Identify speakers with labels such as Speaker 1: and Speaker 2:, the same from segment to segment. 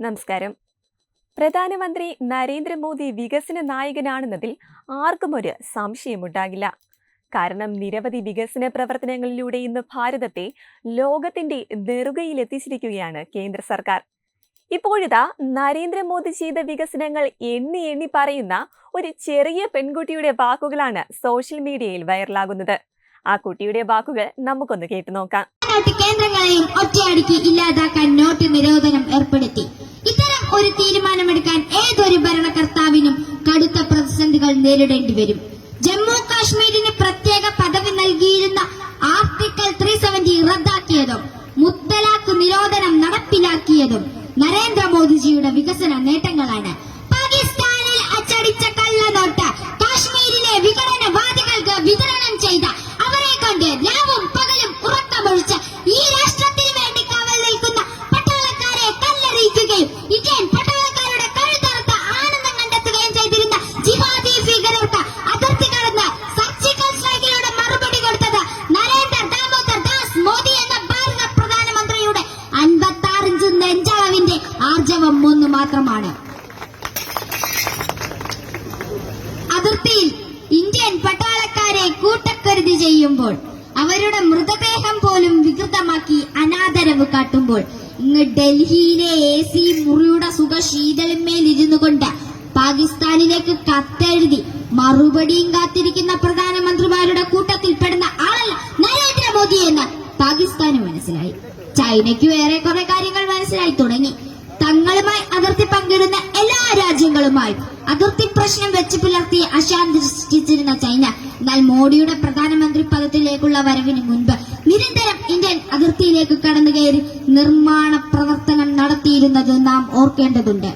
Speaker 1: നമസ്കാരം. പ്രധാനമന്ത്രി നരേന്ദ്രമോദി വികസന നായകനാണെന്നതിൽ ആർക്കും ഒരു സംശയമുണ്ടാകില്ല. കാരണം നിരവധി വികസന പ്രവർത്തനങ്ങളിലൂടെ ഇന്ന് ഭാരതത്തെ ലോകത്തിന്റെ നെറുകയിലെത്തിച്ചിരിക്കുകയാണ് കേന്ദ്ര സർക്കാർ. ഇപ്പോഴിതാ നരേന്ദ്രമോദി ചെയ്ത വികസനങ്ങൾ എണ്ണി എണ്ണി പറയുന്ന ഒരു ചെറിയ പെൺകുട്ടിയുടെ വാക്കുകളാണ് സോഷ്യൽ മീഡിയയിൽ വൈറലാകുന്നത്. ആ കുട്ടിയുടെ വാക്കുകൾ നമുക്കൊന്ന് കേട്ടു നോക്കാം.
Speaker 2: കേന്ദ്രങ്ങളെയും ഒറ്റയടിക്ക് ഇല്ലാതാക്കാൻ നോട്ട് നിരോധനം ഏർപ്പെടുത്തി. തീരുമാനമെടുക്കാൻ ഏതൊരു ഭരണകർത്താവിനും കടുത്ത പ്രതിസന്ധികൾ നേരിടേണ്ടി വരും. ജമ്മു കാശ്മീരിന് പ്രത്യേക പദവി നൽകിയിരുന്ന ആർട്ടിക്കിൾ ത്രീ സെവന്റി റദ്ദാക്കിയതും മുത്തലാഖ് നിരോധനം നടപ്പിലാക്കിയതും നരേന്ദ്രമോദിജിയുടെ വികസന നേട്ടങ്ങളാണ്. പാകിസ്ഥാനിൽ അച്ചടിച്ച കള്ളനോട്ട് കാശ്മീരിലെ വിഘടനവാദികൾക്ക് വിതരണം ചെയ്ത അവരെ കൊണ്ട് രാവും പകലും മാത്രമാണ്. അതിർത്തിയിൽ ഇന്ത്യൻ പട്ടാളക്കാരെ കൂട്ടക്കരുതി ചെയ്യുമ്പോൾ അവരുടെ മൃതദേഹം പോലും വികൃതമാക്കി അനാദരവ് കാട്ടുമ്പോൾ ഇങ്ങ് ഡൽഹിയിലെ എ സി മുറിയുടെ സുഖ ശീതളിന്മേലിരുന്നു കൊണ്ട് പാകിസ്ഥാനിലേക്ക് കത്തെഴുതി മറുപടിയും കാത്തിരിക്കുന്ന പ്രധാനമന്ത്രിമാരുടെ കൂട്ടത്തിൽ പെടുന്ന ആളല്ല നരേന്ദ്രമോദി എന്ന് പാകിസ്ഥാന് മനസ്സിലായി. ചൈനയ്ക്ക് വേറെ കുറെ കാര്യങ്ങൾ മനസ്സിലായി തുടങ്ങി. തങ്ങളുമായി അതിർത്തി പങ്കിടുന്ന എല്ലാ രാജ്യങ്ങളുമായും അതിർത്തി പ്രശ്നം വെച്ച് പുലർത്തി അശാന്തി സൃഷ്ടിച്ചിരുന്ന ചൈന എന്നാൽ മോഡിയുടെ പ്രധാനമന്ത്രി പദത്തിലേക്കുള്ള വരവിന് മുൻപ് നിരന്തരം ഇന്ത്യൻ അതിർത്തിയിലേക്ക് കടന്നു കയറി നിർമ്മാണ പ്രവർത്തനം നടത്തിയിരുന്നത് നാം ഓർക്കേണ്ടതുണ്ട്.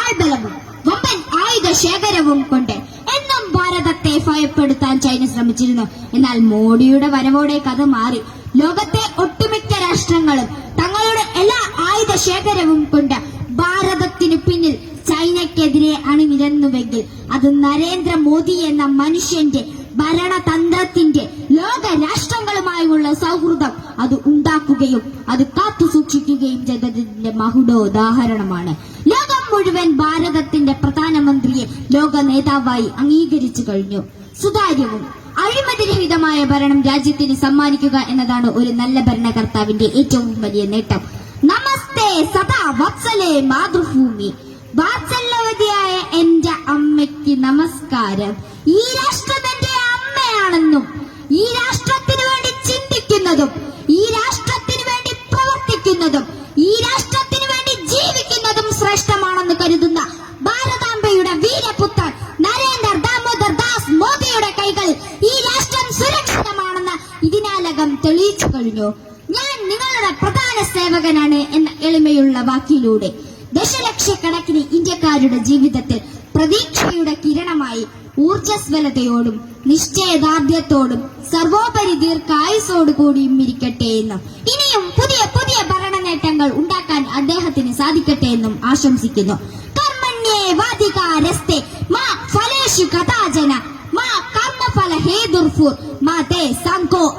Speaker 2: ആൾബലവും വമ്പൻ ആയുധ ശേഖരവും കൊണ്ട് എന്നും ഭാരതത്തെ ഭയപ്പെടുത്താൻ ചൈന ശ്രമിച്ചിരുന്നു. എന്നാൽ മോഡിയുടെ വരവോടെ കഥ മാറി. ലോകത്തെ ഒട്ടുമിക്ക രാഷ്ട്രങ്ങളും തങ്ങളുടെ എല്ലാ ആയുധ ശേഖരവും കൊണ്ട് ഭാരതത്തിനു പിന്നിൽ ചൈനക്കെതിരെ അണിനിരന്നുവെങ്കിൽ അത് നരേന്ദ്രമോദി എന്ന മനുഷ്യന്റെ ഭരണതന്ത്രത്തിന്റെ ലോക രാഷ്ട്രങ്ങളുമായുള്ള സൗഹൃദം അത് ഉണ്ടാക്കുകയും അത് കാത്തു സൂക്ഷിക്കുകയും ചെയ്തതിന്റെ മഹുടോദാഹരണമാണ്. ലോകം മുഴുവൻ ഭാരതത്തിന്റെ പ്രധാനമന്ത്രിയെ ലോക നേതാവായി അംഗീകരിച്ചു കഴിഞ്ഞു. സുതാര്യവും അഴിമതിരഹിതമായ ഭരണം രാജ്യത്തിന് സമ്മാനിക്കുക എന്നതാണ് ഒരു നല്ല ഭരണകർത്താവിന്റെ ഏറ്റവും വലിയ നേട്ടം. നമസ്തേ സദാ വത്സലേ മാതൃഭൂമി. വാത്സല്യവതിയായ എന്റെ അമ്മയ്ക്ക് നമസ്കാരം. ഈ രാഷ്ട്രം എന്റെ അമ്മയാണെന്നും ഈ രാഷ്ട്രത്തിന് വേണ്ടി ചിന്തിക്കുന്നതും ഈ രാഷ്ട്രത്തിന് വേണ്ടി പ്രവർത്തിക്കുന്നതും ഈ രാഷ്ട്രത്തിന് വേണ്ടി ജീവിക്കുന്നതും ശ്രേഷ്ഠമാണെന്ന് കരുതുന്ന ഭാരതാംബയുടെ വീരപുത്രൻ നരേന്ദ്ര ദാമോദർ ദാസ് മോദിയുടെ കൈകളിൽ ഈ രാഷ്ട്രം സുരക്ഷിതമാണെന്ന് ഇതിനാലകം തെളിയിച്ചു കഴിഞ്ഞു. പ്രധാന സേവകനാണ് എന്ന എളിമയുള്ള വാക്കിലൂടെ ദശലക്ഷക്കണക്കിന് ഇന്ത്യക്കാരുടെ ജീവിതത്തിൽ പ്രതീക്ഷയുടെ കിരണമായി ഊർജസ്വലതയോടും നിശ്ചയദാർഢ്യത്തോടും സർവോപരി ദീർഘായുസോടുകൂടിയും ഇരിക്കട്ടെ എന്നും ഇനിയും പുതിയ പുതിയ ഭരണ നേട്ടങ്ങൾ ഉണ്ടാക്കാൻ അദ്ദേഹത്തിന് സാധിക്കട്ടെ എന്നും ആശംസിക്കുന്നു. കർമ്മണ്യേ വാധികാരസ്തേ മാ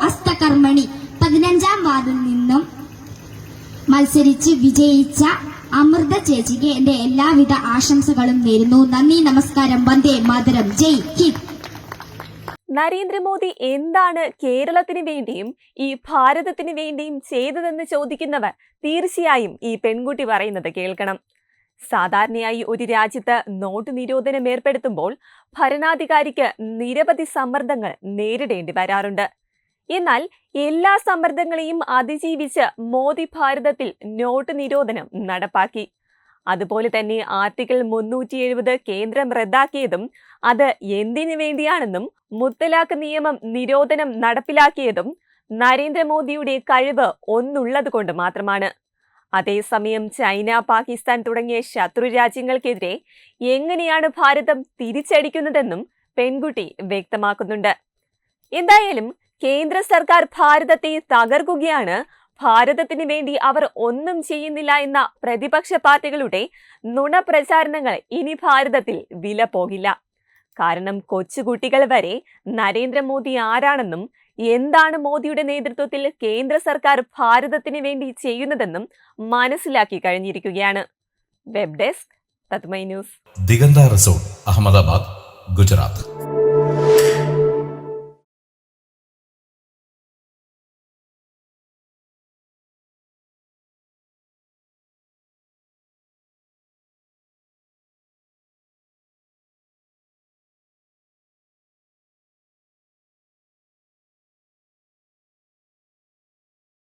Speaker 2: അസ്തകർമ്മണി. പതിനഞ്ചാം വാർഡിൽ നിന്നും മത്സരിച്ച് വിജയിച്ച അമൃത ചേച്ചിക്ക് എന്റെ എല്ലാവിധ ആശംസകളും നേരുന്നു. നന്ദി നമസ്കാരം. വന്ദേ മാതരം. ജയ് ഹിന്ദ്.
Speaker 1: നരേന്ദ്രമോദി എന്താണ് കേരളത്തിന് വേണ്ടിയും ഈ ഭാരതത്തിന് വേണ്ടിയും ചെയ്തതെന്ന് ചോദിക്കുന്നവർ തീർച്ചയായും ഈ പെൺകുട്ടി പറയുന്നത് കേൾക്കണം. സാധാരണയായി ഒരു രാജ്യത്ത് നോട്ട് നിരോധനം ഏർപ്പെടുത്തുമ്പോൾ ഭരണാധികാരിക്ക് നിരവധി സമ്മർദ്ദങ്ങൾ നേരിടേണ്ടി വരാറുണ്ട്. എന്നാൽ എല്ലാ സമ്മർദ്ദങ്ങളെയും അതിജീവിച്ച് മോദി ഭാരതത്തിൽ നോട്ട് നിരോധനം നടപ്പാക്കി. അതുപോലെ തന്നെ ആർട്ടിക്കിൾ മുന്നൂറ്റി എഴുപത് കേന്ദ്രം റദ്ദാക്കിയതും അത് എന്തിനു വേണ്ടിയാണെന്നും മുത്തലാഖ് നിയമം നിരോധനം നടപ്പിലാക്കിയതും നരേന്ദ്രമോദിയുടെ കഴിവ് ഒന്നുള്ളത് കൊണ്ട് മാത്രമാണ്. അതേസമയം ചൈന പാകിസ്ഥാൻ തുടങ്ങിയ ശത്രു രാജ്യങ്ങൾക്കെതിരെ എങ്ങനെയാണ് ഭാരതം തിരിച്ചടിക്കുന്നതെന്നും പെൺകുട്ടി വ്യക്തമാക്കുന്നുണ്ട്. എന്തായാലും കേന്ദ്ര സർക്കാർ ഭാരതത്തെ തകർക്കുകയാണ്. ഭാരതത്തിന് വേണ്ടി അവർ ഒന്നും ചെയ്യുന്നില്ല എന്ന പ്രതിപക്ഷ പാർട്ടികളുടെ നുണപ്രചാരണങ്ങൾ ഇനി ഭാരതത്തിൽ വില പോകില്ല. കാരണം കൊച്ചുകുട്ടികൾ വരെ നരേന്ദ്രമോദി ആരാണെന്നും എന്താണ് മോദിയുടെ നേതൃത്വത്തിൽ കേന്ദ്ര സർക്കാർ ഭാരതത്തിന് വേണ്ടി ചെയ്യുന്നതെന്നും മനസ്സിലാക്കി കഴിഞ്ഞിരിക്കുകയാണ്. Web desk news.
Speaker 3: Diganta resort Ahmedabad Gujarat.